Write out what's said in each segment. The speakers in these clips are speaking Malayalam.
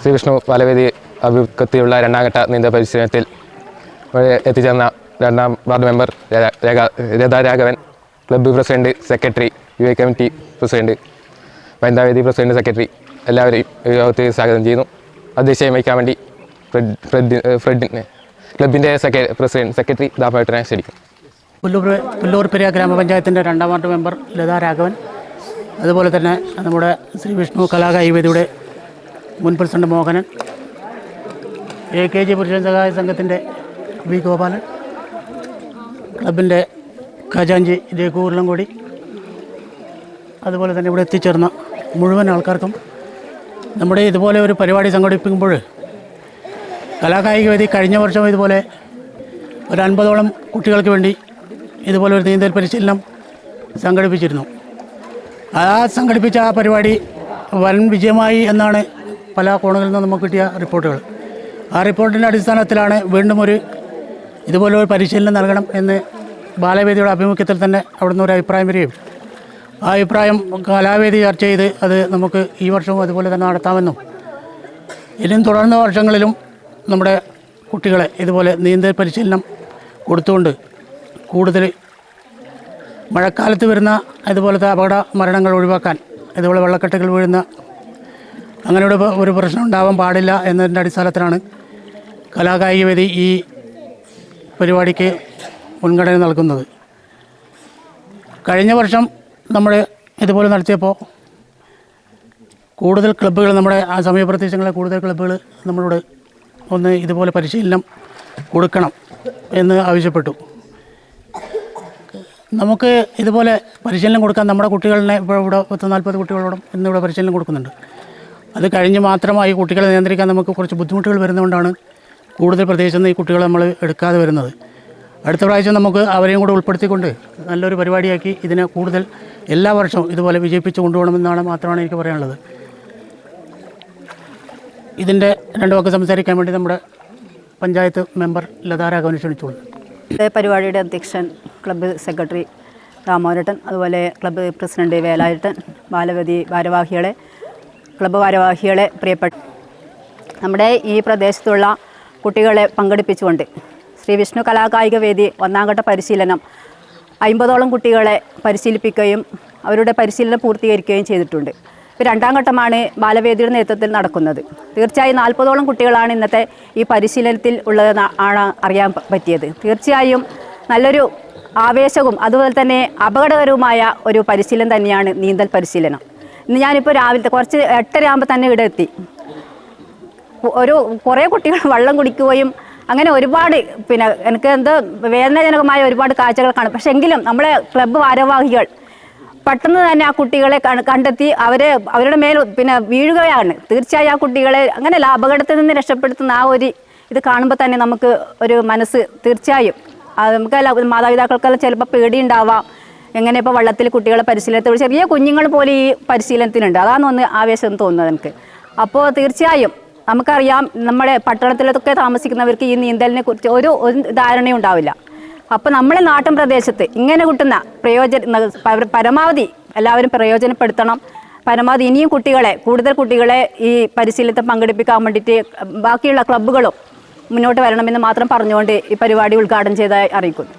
ശ്രീ വിഷ്ണു ബാലവേദി അഭിമുഖത്തിലുള്ള രണ്ടാംഘട്ട നീന്തൽ പരിശീലനത്തിൽ എത്തിച്ചേർന്ന രണ്ടാം ward member Radha Raghavan club president secretary U A committee president Vanithavedi president secretary എല്ലാവരെയും യോഗത്തിൽ സ്വാഗതം ചെയ്യുന്നു. അധ്യക്ഷയം വഹിക്കാൻ വേണ്ടി ഫ്രെഡ് ഫ്രെഡ് ക്ലബിന്റെ പ്രസിഡന്റ് സെക്രട്ടറി ദാമേട്ടനെ ക്ഷണിക്കും പുല്ലൂർ പുല്ലൂർ പെരിയ ഗ്രാമപഞ്ചായത്തിന്റെ രണ്ടാം വാർഡ് മെമ്പർ ലതാ രാഘവൻ അതുപോലെ തന്നെ നമ്മുടെ ശ്രീ വിഷ്ണു കലാകായിവേദിയുടെ മുൻ president Mohanan A K G Purushan സഹായ സംഘത്തിന്റെ വി ഗോപാലൻ ക്ലബിന്റെ ഖജാഞ്ചി രഘു ഉരുളംകൊടി അതുപോലെ തന്നെ ഇവിടെ എത്തിച്ചേർന്ന മുഴുവൻ ആൾക്കാർക്കും നമ്മുടെ ഇതുപോലെ ഒരു പരിപാടി സംഘടിപ്പിക്കുമ്പോൾ കലാകായിക വേദി കഴിഞ്ഞ വർഷം ഇതുപോലെ ഒരു അൻപതോളം കുട്ടികൾക്ക് വേണ്ടി ഇതുപോലെ ഒരു നീന്തൽ പരിശീലനം സംഘടിപ്പിച്ചിരുന്നു. ആ സംഘടിപ്പിച്ച ആ പരിപാടി വൻ വിജയമായി എന്നാണ് പല കോണുകളിൽ നിന്നും നമുക്ക് കിട്ടിയ റിപ്പോർട്ടുകൾ. ആ റിപ്പോർട്ടിന്റെ അടിസ്ഥാനത്തിലാണ് വീണ്ടും ഒരു ഇതുപോലെ ഒരു പരിശീലനം നൽകണം എന്ന് ബാലവേദിയുടെ ആഭിമുഖ്യത്തിൽ തന്നെ അവിടുന്ന് ഒരു അഭിപ്രായം വരികയും. ആ അഭിപ്രായം കലാവേദി ചർച്ച ചെയ്ത് അത് നമുക്ക് ഈ വർഷവും അതുപോലെ തന്നെ നടത്താമെന്നും. ഇനിയും തുടർന്ന വർഷങ്ങളിലും നമ്മുടെ കുട്ടികളെ ഇതുപോലെ നീന്തൽ പരിശീലനം കൊടുത്തുകൊണ്ട് കൂടുതൽ മഴക്കാലത്ത് വരുന്ന ഇതുപോലത്തെ അപകട മരണങ്ങൾ ഒഴിവാക്കാൻ ഇതുപോലെ വെള്ളക്കെട്ടുകൾ വീഴുന്ന അങ്ങനെ ഒരു ഒരു പ്രശ്നം ഉണ്ടാവാൻ പാടില്ല എന്നതിന്റെ അടിസ്ഥാനത്തിലാണ് കലാകായിക വേദി ഈ പരിപാടിക്ക് മുൻഗണന നൽകുന്നത്. കഴിഞ്ഞ വർഷം നമ്മൾ ഇതുപോലെ നടത്തിയപ്പോൾ കൂടുതൽ ക്ലബ്ബുകൾ നമ്മുടെ ആ സമീപ പ്രദേശങ്ങളിലെ കൂടുതൽ ക്ലബ്ബുകൾ നമ്മളോട് ഒന്ന് ഇതുപോലെ പരിശീലനം കൊടുക്കണം എന്ന് ആവശ്യപ്പെട്ടു. നമുക്ക് ഇതുപോലെ പരിശീലനം കൊടുക്കാൻ നമ്മുടെ കുട്ടികളിനെ ഇപ്പോൾ ഇവിടെ പത്ത് നാൽപ്പത് കുട്ടികളോടും ഇന്നിവിടെ പരിശീലനം കൊടുക്കുന്നുണ്ട്. അത് കഴിഞ്ഞ് മാത്രമായി കുട്ടികളെ നിയന്ത്രിക്കാൻ നമുക്ക് കുറച്ച് ബുദ്ധിമുട്ടുകൾ വരുന്നതുകൊണ്ടാണ് കൂടുതൽ പ്രദേശത്ത് ഈ കുട്ടികളെ നമ്മൾ എടുക്കാതെ വരുന്നത്. അടുത്ത പ്രാവശ്യം നമുക്ക് അവരെയും കൂടെ ഉൾപ്പെടുത്തിക്കൊണ്ട് നല്ലൊരു പരിപാടിയാക്കി ഇതിനെ കൂടുതൽ എല്ലാ വർഷവും ഇതുപോലെ വിജയിപ്പിച്ച് കൊണ്ടുപോകണമെന്നാണ് മാത്രമാണ് എനിക്ക് പറയാനുള്ളത്. ഇതിന്റെ രണ്ട് വാക്ക് സംസാരിക്കാൻ വേണ്ടി നമ്മുടെ പഞ്ചായത്ത് മെമ്പർ ലതാരാഘവനെ ക്ഷണിച്ചുകൊണ്ട് പരിപാടിയുടെ അധ്യക്ഷൻ ക്ലബ്ബ് സെക്രട്ടറി രാമോരട്ടൻ അതുപോലെ ക്ലബ്ബ് പ്രസിഡന്റ് വേലായുട്ടൻ ബാലവതി ഭാരവാഹികളെ ക്ലബ്ബ് ഭാരവാഹികളെ പ്രിയപ്പെട്ട നമ്മുടെ ഈ പ്രദേശത്തുള്ള കുട്ടികളെ പങ്കെടുപ്പിച്ചുകൊണ്ട് ശ്രീ വിഷ്ണു കലാകായിക വേദി ഒന്നാം ഘട്ട പരിശീലനം അമ്പതോളം കുട്ടികളെ പരിശീലിപ്പിക്കുകയും അവരുടെ പരിശീലനം പൂർത്തീകരിക്കുകയും ചെയ്തിട്ടുണ്ട്. ഇപ്പോൾ രണ്ടാം ഘട്ടമാണ് ബാലവേദിയുടെ നേതൃത്വത്തിൽ നടക്കുന്നത്. തീർച്ചയായും നാൽപ്പതോളം കുട്ടികളാണ് ഇന്നത്തെ ഈ പരിശീലനത്തിൽ ഉള്ളതെന്ന് ആണ് അറിയാൻ പറ്റിയത്. തീർച്ചയായും നല്ലൊരു ആവേശവും അതുപോലെ തന്നെ അപകടകരവുമായ ഒരു പരിശീലനം തന്നെയാണ് നീന്തൽ പരിശീലനം. ഞാനിപ്പോൾ രാവിലത്തെ കുറച്ച് എട്ടര ആകുമ്പോൾ തന്നെ ഇവിടെ എത്തി. ഒരു കുറേ കുട്ടികൾ വെള്ളം കുടിക്കുകയും അങ്ങനെ ഒരുപാട് പിന്നെ എനിക്ക് എന്തോ വേദനാജനകമായ ഒരുപാട് കാഴ്ചകൾ കാണും. പക്ഷെ എങ്കിലും നമ്മളെ ക്ലബ്ബ് ഭാരവാഹികൾ പെട്ടെന്ന് തന്നെ ആ കുട്ടികളെ കണ്- കണ്ടെത്തി അവരെ അവരുടെ മേൽ പിന്നെ വീഴുകയാണ്. തീർച്ചയായും ആ കുട്ടികളെ അങ്ങനെ അപകടത്തിൽ നിന്ന് രക്ഷപ്പെടുത്തുന്ന ആ ഒരു ഇത് കാണുമ്പോൾ തന്നെ നമുക്ക് ഒരു മനസ്സ് തീർച്ചയായും. നമുക്കല്ല മാതാപിതാക്കൾക്കെല്ലാം ചിലപ്പോൾ പേടിയുണ്ടാവാം. എങ്ങനെ ഇപ്പോൾ വള്ളത്തിൽ കുട്ടികളെ പരിശീലനത്തിൽ ചെറിയ കുഞ്ഞുങ്ങൾ പോലും ഈ പരിശീലനത്തിനുണ്ട്. അതാണ് ഒന്ന് ആവേശം തോന്നുന്നത് എനിക്ക്. അപ്പോൾ തീർച്ചയായും നമുക്കറിയാം നമ്മുടെ പട്ടണത്തിലൊക്കെ താമസിക്കുന്നവർക്ക് ഈ നീന്തലിനെ കുറിച്ച് ഒരു ധാരണയും ഉണ്ടാവില്ല. അപ്പോൾ നമ്മളെ നാട്ടിൻ പ്രദേശത്ത് ഇങ്ങനെ കിട്ടുന്ന പ്രയോജന പരമാവധി എല്ലാവരും പ്രയോജനപ്പെടുത്തണം. പരമാവധി ഇനിയും കുട്ടികളെ കൂടുതൽ കുട്ടികളെ ഈ പരിശീലനത്തിൽ പങ്കെടുപ്പിക്കാൻ വേണ്ടിയിട്ട് ബാക്കിയുള്ള ക്ലബ്ബുകളും മുന്നോട്ട് വരണമെന്ന് മാത്രം പറഞ്ഞുകൊണ്ട് ഈ പരിപാടി ഉദ്ഘാടനം ചെയ്തായി അറിയിക്കുന്നു.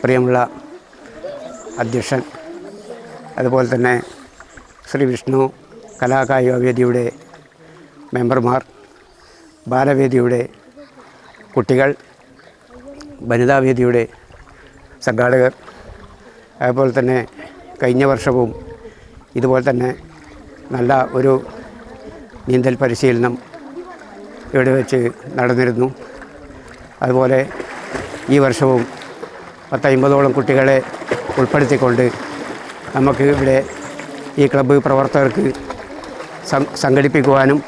പ്രിയമുള്ള അധ്യക്ഷൻ അതുപോലെ തന്നെ ശ്രീ വിഷ്ണു കലാകായിക വേദിയുടെ മെമ്പർമാർ ബാലവേദിയുടെ കുട്ടികൾ വനിതാവേദിയുടെ സംഘാടകർ അതുപോലെ തന്നെ കഴിഞ്ഞ വർഷവും ഇതുപോലെ തന്നെ നല്ല ഒരു നീന്തൽ പരിശീലനം ഇവിടെ വെച്ച് നടന്നിരുന്നു. അതുപോലെ ഈ വർഷവും പത്തമ്പതോളം കുട്ടികളെ ഉൾപ്പെടുത്തിക്കൊണ്ട് നമുക്ക് ഇവിടെ ഈ ക്ലബ്ബ് പ്രവർത്തകർക്ക് സംഘടിപ്പിക്കുവാനും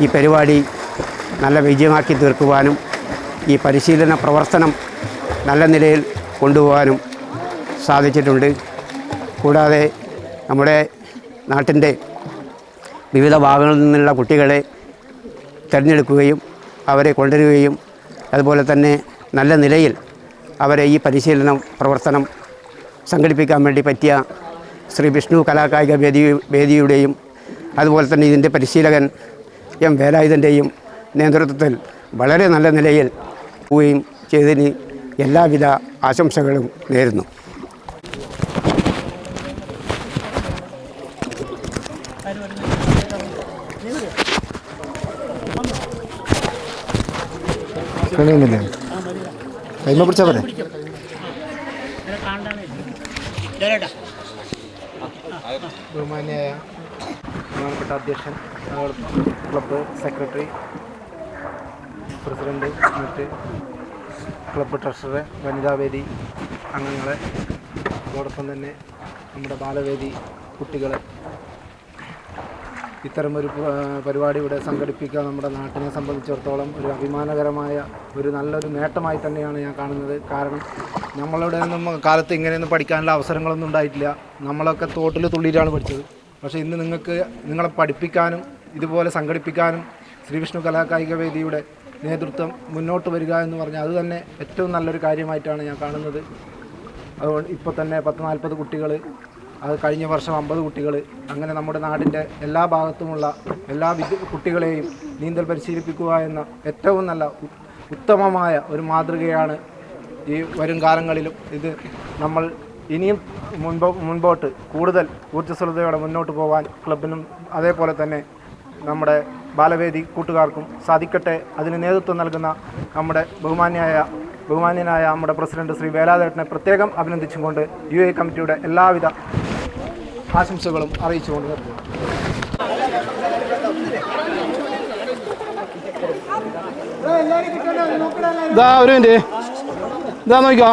ഈ പരിപാടി നല്ല വിജയമാക്കി തീർക്കുവാനും ഈ പരിശീലന പ്രവർത്തനം നല്ല നിലയിൽ കൊണ്ടുപോകാനും സാധിച്ചിട്ടുണ്ട്. കൂടാതെ നമ്മുടെ നാട്ടിന്റെ വിവിധ ഭാഗങ്ങളിൽ നിന്നുള്ള കുട്ടികളെ തിരഞ്ഞെടുക്കുകയും അവരെ കൊണ്ടുവരികയും അതുപോലെ തന്നെ നല്ല നിലയിൽ അവരെ ഈ പരിശീലനം പ്രവർത്തനം സംഘടിപ്പിക്കാൻ വേണ്ടി പറ്റിയ ശ്രീ വിഷ്ണു കലാകായിക വേദി വേദിയുടെയും അതുപോലെ തന്നെ ഇതിന്റെ പരിശീലകൻ എം വേലായുധന്റെയും നേതൃത്വത്തിൽ വളരെ നല്ല നിലയിൽ പോവുകയും ചെയ്തതിന് എല്ലാവിധ ആശംസകളും നേരുന്നു. കണിയുന്നില്ലേ കൈമ പിടിച്ചാൽ പോരെ? ബഹുമാന്യായ ബഹുമാനപ്പെട്ട അധ്യക്ഷൻ ക്ലബ്ബ് സെക്രട്ടറി പ്രസിഡന്റ് മറ്റ് ക്ലബ്ബ് ട്രഷറർ വനിതാവേദി അംഗങ്ങളെ അതോടൊപ്പം തന്നെ നമ്മുടെ ബാലവേദി കുട്ടികളെ. ഇത്തരമൊരു പരിപാടി ഇവിടെ സംഘടിപ്പിക്കുക നമ്മുടെ നാട്ടിനെ സംബന്ധിച്ചിടത്തോളം ഒരു അഭിമാനകരമായ ഒരു നല്ലൊരു നേട്ടമായി തന്നെയാണ് ഞാൻ കാണുന്നത്. കാരണം നമ്മളുടെ ഒന്നും കാലത്ത് ഇങ്ങനെയൊന്നും പഠിക്കാനുള്ള അവസരങ്ങളൊന്നും ഉണ്ടായിട്ടില്ല. നമ്മളൊക്കെ തോട്ടിൽ തുള്ളിയിട്ടാണ് പഠിച്ചത്. പക്ഷേ ഇന്ന് നിങ്ങൾക്ക് നിങ്ങളെ പഠിപ്പിക്കാനും ഇതുപോലെ സംഘടിപ്പിക്കാനും ശ്രീവിഷ്ണു കലാകായിക വേദിയുടെ നേതൃത്വം മുന്നോട്ട് വരിക എന്ന് പറഞ്ഞാൽ അത് തന്നെ ഏറ്റവും നല്ലൊരു കാര്യമായിട്ടാണ് ഞാൻ കാണുന്നത്. അതുകൊണ്ട് ഇപ്പോൾ തന്നെ പത്ത് നാൽപ്പത് കുട്ടികൾ അത് കഴിഞ്ഞ വർഷം അമ്പത് കുട്ടികൾ അങ്ങനെ നമ്മുടെ നാടിന്റെ എല്ലാ ഭാഗത്തുമുള്ള എല്ലാ കുട്ടികളെയും നീന്തൽ പരിശീലിപ്പിക്കുക എന്ന ഏറ്റവും നല്ല ഉത്തമമായ ഒരു മാതൃകയാണ് ഈ വരും കാലങ്ങളിലും ഇത് നമ്മൾ ഇനിയും മുൻപോ മുൻപോട്ട് കൂടുതൽ ഊർജസ്വലതയോടെ മുന്നോട്ട് പോകാൻ ക്ലബിനും അതേപോലെ തന്നെ നമ്മുടെ ബാലവേദി കൂട്ടുകാർക്കും സാധിക്കട്ടെ. അതിന് നേതൃത്വം നൽകുന്ന നമ്മുടെ ബഹുമാന്യായ ബഹുമാന്യനായ നമ്മുടെ പ്രസിഡന്റ് ശ്രീ വേലാദേട്ടനെ പ്രത്യേകം അഭിനന്ദിച്ചുകൊണ്ട് യു എ കമ്മിറ്റിയുടെ എല്ലാവിധ ആശംസകളും അറിയിച്ചുകൊണ്ട് നിർത്തുന്നു. ഇതാ ഒരു മിനിറ്റ്. ഇതാ നോക്കിക്കോ.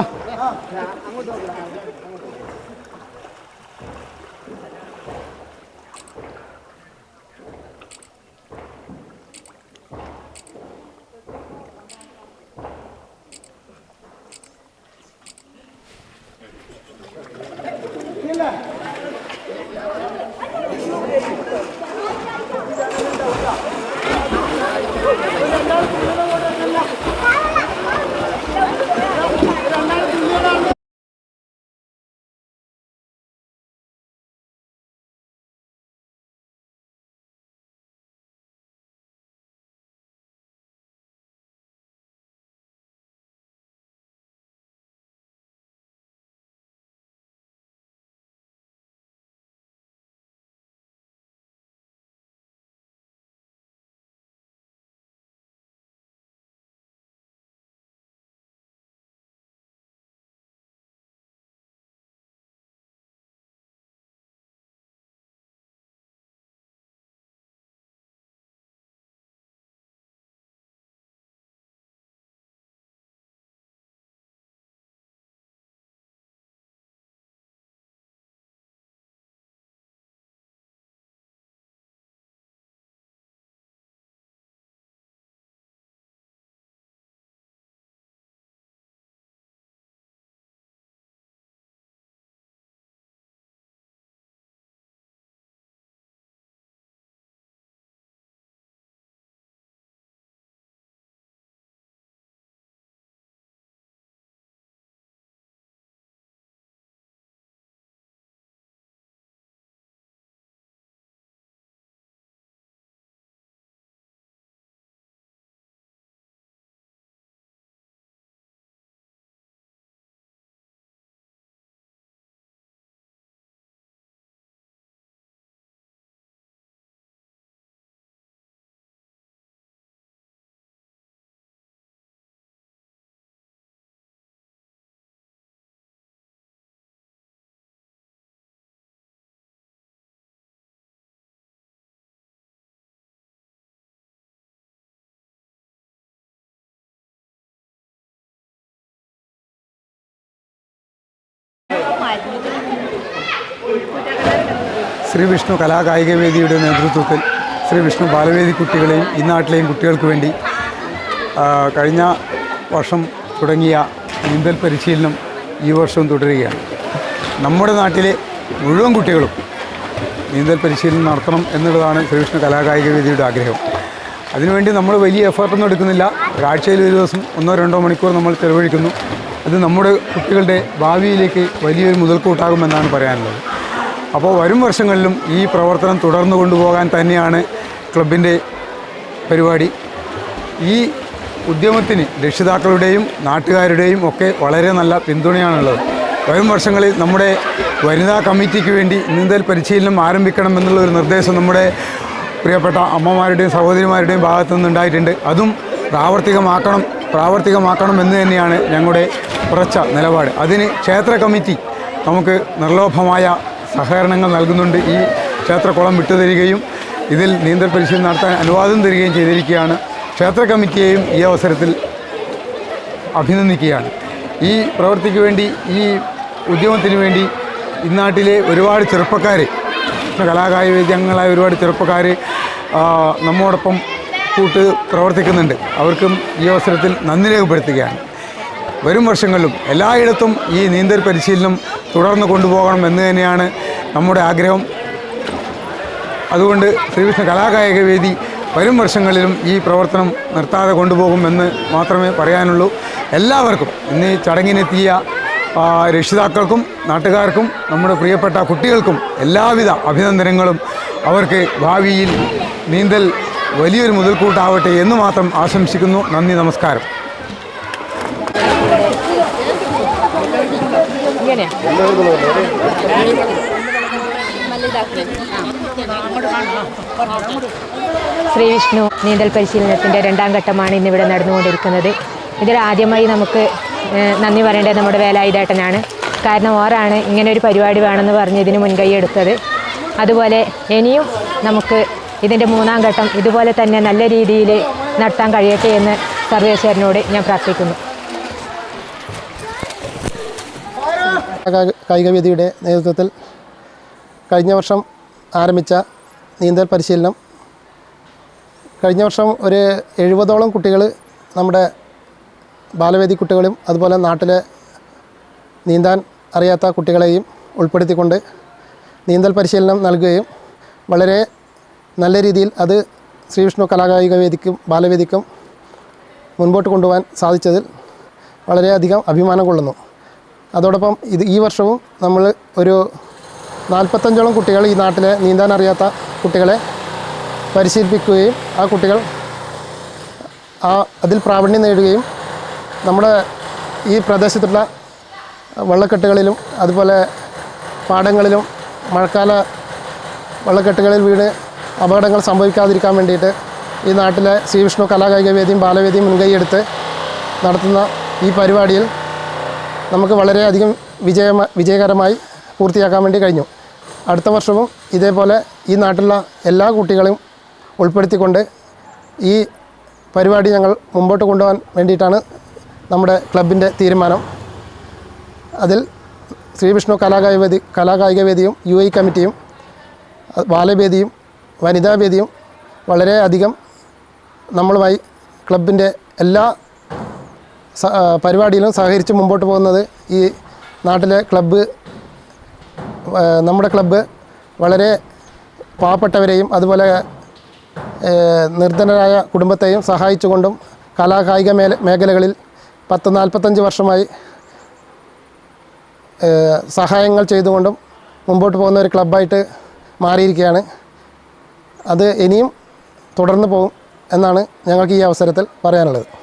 ശ്രീ വിഷ്ണു കലാകായിക വേദിയുടെ നേതൃത്വത്തിൽ ശ്രീ വിഷ്ണു ബാലവേദി കുട്ടികളെയും ഈ നാട്ടിലെയും കുട്ടികൾക്ക് വേണ്ടി കഴിഞ്ഞ വർഷം തുടങ്ങിയ നീന്തൽ പരിശീലനം ഈ വർഷവും തുടരുകയാണ്. നമ്മുടെ നാട്ടിലെ മുഴുവൻ കുട്ടികളും നീന്തൽ പരിശീലനം നടത്തണം എന്നുള്ളതാണ് ശ്രീകൃഷ്ണ കലാകായിക വേദിയുടെ ആഗ്രഹം. അതിനുവേണ്ടി നമ്മൾ വലിയ എഫേർട്ടൊന്നും എടുക്കുന്നില്ല. ഒരാഴ്ചയിൽ ഒരു ദിവസം ഒന്നോ രണ്ടോ മണിക്കൂർ നമ്മൾ ചെലവഴിക്കുന്നു. അത് നമ്മുടെ കുട്ടികളുടെ ഭാവിയിലേക്ക് വലിയൊരു മുതൽക്കൂട്ടാകുമെന്നാണ് പറയാനുള്ളത്. അപ്പോൾ വരും വർഷങ്ങളിലും ഈ പ്രവർത്തനം തുടർന്നു കൊണ്ടുപോകാൻ തന്നെയാണ് ക്ലബിന്റെ പരിപാടി. ഈ ഉദ്യമത്തിന് രക്ഷിതാക്കളുടെയും നാട്ടുകാരുടെയും ഒക്കെ വളരെ നല്ല പിന്തുണയാണുള്ളത്. വരും വർഷങ്ങളിൽ നമ്മുടെ വനിതാ കമ്മിറ്റിക്ക് വേണ്ടി നീന്തൽ പരിശീലനം ആരംഭിക്കണം എന്നുള്ള ഒരു നിർദ്ദേശം നമ്മുടെ പ്രിയപ്പെട്ട അമ്മമാരുടെയും സഹോദരിമാരുടെയും ഭാഗത്തു നിന്നുണ്ടായിട്ടുണ്ട് അതും പ്രാവർത്തികമാക്കണം പ്രാവർത്തികമാക്കണം എന്ന് തന്നെയാണ് ഞങ്ങളുടെ ഉറച്ച നിലപാട്. അതിന് ക്ഷേത്ര കമ്മിറ്റി നമുക്ക് നിർലോഭമായ സഹകരണങ്ങൾ നൽകുന്നുണ്ട്. ഈ ക്ഷേത്രക്കുളം വിട്ടുതരികയും ഇതിൽ നീന്തൽ പരിശീലനം നടത്താൻ അനുവാദം തരികയും ചെയ്തിരിക്കുകയാണ്. ക്ഷേത്ര കമ്മിറ്റിയെയും ഈ അവസരത്തിൽ അഭിനന്ദിക്കുകയാണ്. ഈ പ്രവൃത്തിക്ക് വേണ്ടി ഈ ഉദ്യമത്തിന് വേണ്ടി ഇന്നാട്ടിലെ ഒരുപാട് ചെറുപ്പക്കാർ കലാകായിക വിദ്യങ്ങളായ ഒരുപാട് ചെറുപ്പക്കാർ നമ്മോടൊപ്പം കൂട്ട് പ്രവർത്തിക്കുന്നുണ്ട്. അവർക്കും ഈ അവസരത്തിൽ നന്ദി രേഖപ്പെടുത്തുകയാണ്. വരും വർഷങ്ങളിലും എല്ലായിടത്തും ഈ നീന്തൽ പരിശീലനം തുടർന്ന് കൊണ്ടുപോകണം എന്ന് തന്നെയാണ് നമ്മുടെ ആഗ്രഹം. അതുകൊണ്ട് ശ്രീകൃഷ്ണ കലാകായിക വേദി വരും വർഷങ്ങളിലും ഈ പ്രവർത്തനം നിർത്താതെ കൊണ്ടുപോകുമെന്ന് മാത്രമേ പറയാനുള്ളൂ. എല്ലാവർക്കും ഇന്ന് ചടങ്ങിനെത്തിയ രക്ഷിതാക്കൾക്കും നാട്ടുകാർക്കും നമ്മുടെ പ്രിയപ്പെട്ട കുട്ടികൾക്കും എല്ലാവിധ അഭിനന്ദനങ്ങളും. അവർക്ക് ഭാവിയിൽ നീന്തൽ വലിയൊരു മുതൽക്കൂട്ടാവട്ടെ എന്ന് മാത്രം ആശംസിക്കുന്നു. നന്ദി നമസ്കാരം. ശ്രീ വിഷ്ണു നീന്തൽ പരിശീലനത്തിന്റെ രണ്ടാം ഘട്ടമാണ് ഇന്നിവിടെ നടന്നുകൊണ്ടിരിക്കുന്നത്. ഇതിൽ ആദ്യമായി നമുക്ക് നന്ദി പറയേണ്ടത് നമ്മുടെ വേലായുധേട്ടനാണ്. കാരണം ഓറാണ് ഇങ്ങനെ ഒരു പരിപാടി വേണമെന്ന് പറഞ്ഞ് ഇതിന് മുൻകൈ എടുത്തത്. അതുപോലെ ഇനിയും നമുക്ക് ഇതിന്റെ മൂന്നാം ഘട്ടം ഇതുപോലെ തന്നെ നല്ല രീതിയിൽ നടത്താൻ കഴിയട്ടെ എന്ന് സർവേശ്വരനോട് ഞാൻ പ്രാർത്ഥിക്കുന്നു. കായികവേദിയുടെ നേതൃത്വത്തിൽ കഴിഞ്ഞ വർഷം ആരംഭിച്ച നീന്തൽ പരിശീലനം. കഴിഞ്ഞ വർഷം ഒരു എഴുപതോളം കുട്ടികൾ നമ്മുടെ ബാലവേദി കുട്ടികളും അതുപോലെ നാട്ടിലെ നീന്താൻ അറിയാത്ത കുട്ടികളെയും ഉൾപ്പെടുത്തിക്കൊണ്ട് നീന്തൽ പരിശീലനം നൽകുകയും വളരെ നല്ല രീതിയിൽ അത് ശ്രീവിഷ്ണു കലാകായിക വേദിക്കും ബാലവേദിക്കും മുൻപോട്ട് കൊണ്ടുപോകാൻ സാധിച്ചതിൽ വളരെയധികം അഭിമാനം കൊള്ളുന്നു. അതോടൊപ്പം ഇത് ഈ വർഷവും നമ്മൾ ഒരു നാൽപ്പത്തഞ്ചോളം കുട്ടികൾ ഈ നാട്ടിലെ നീന്താൻ അറിയാത്ത കുട്ടികളെ പരിശീലിപ്പിക്കുകയും ആ കുട്ടികൾ ആ അതിൽ പ്രാവീണ്യം നേടുകയും നമ്മുടെ ഈ പ്രദേശത്തുള്ള വെള്ളക്കെട്ടുകളിലും അതുപോലെ പാടങ്ങളിലും മഴക്കാല വെള്ളക്കെട്ടുകളിൽ വീണ് അപകടങ്ങൾ സംഭവിക്കാതിരിക്കാൻ വേണ്ടിയിട്ട് ഈ നാട്ടിലെ ശ്രീവിഷ്ണു കലാകായിക വേദിയും ബാലവേദിയും മുൻകൈയെടുത്ത് നടത്തുന്ന ഈ പരിപാടിയിൽ നമുക്ക് വളരെയധികം വിജയ വിജയകരമായി പൂർത്തിയാക്കാൻ വേണ്ടി കഴിഞ്ഞു. അടുത്ത വർഷവും ഇതേപോലെ ഈ നാട്ടിലുള്ള എല്ലാ കുട്ടികളെയും ഉൾപ്പെടുത്തിക്കൊണ്ട് ഈ പരിപാടി ഞങ്ങൾ മുമ്പോട്ട് കൊണ്ടുപോകാൻ വേണ്ടിയിട്ടാണ് നമ്മുടെ ക്ലബിന്റെ തീരുമാനം. അതിൽ ശ്രീവിഷ്ണു കലാകായിക വേദി കലാകായിക വേദിയും യു ഐ കമ്മിറ്റിയും അഹ് ബാലവേദിയും വനിതാവേദിയും വളരെയധികം നമ്മളുമായി ക്ലബിന്റെ എല്ലാ പരിപാടിയിലും സഹകരിച്ച് മുമ്പോട്ട് പോകുന്നത് ഈ നാട്ടിലെ ക്ലബ്ബ് നമ്മുടെ ക്ലബ്ബ് വളരെ പാവപ്പെട്ടവരെയും അതുപോലെ നിർധനരായ കുടുംബത്തെയും സഹായിച്ചുകൊണ്ടും കലാകായിക മേല മേഖലകളിൽ പത്ത് നാൽപ്പത്തഞ്ച് വർഷമായി സഹായങ്ങൾ ചെയ്തുകൊണ്ടും മുമ്പോട്ട് പോകുന്ന ഒരു ക്ലബ്ബായിട്ട് മാറിയിരിക്കുകയാണ്. അത് ഇനിയും തുടർന്ന് പോകും എന്നാണ് ഞങ്ങൾക്ക് ഈ അവസരത്തിൽ പറയാനുള്ളത്.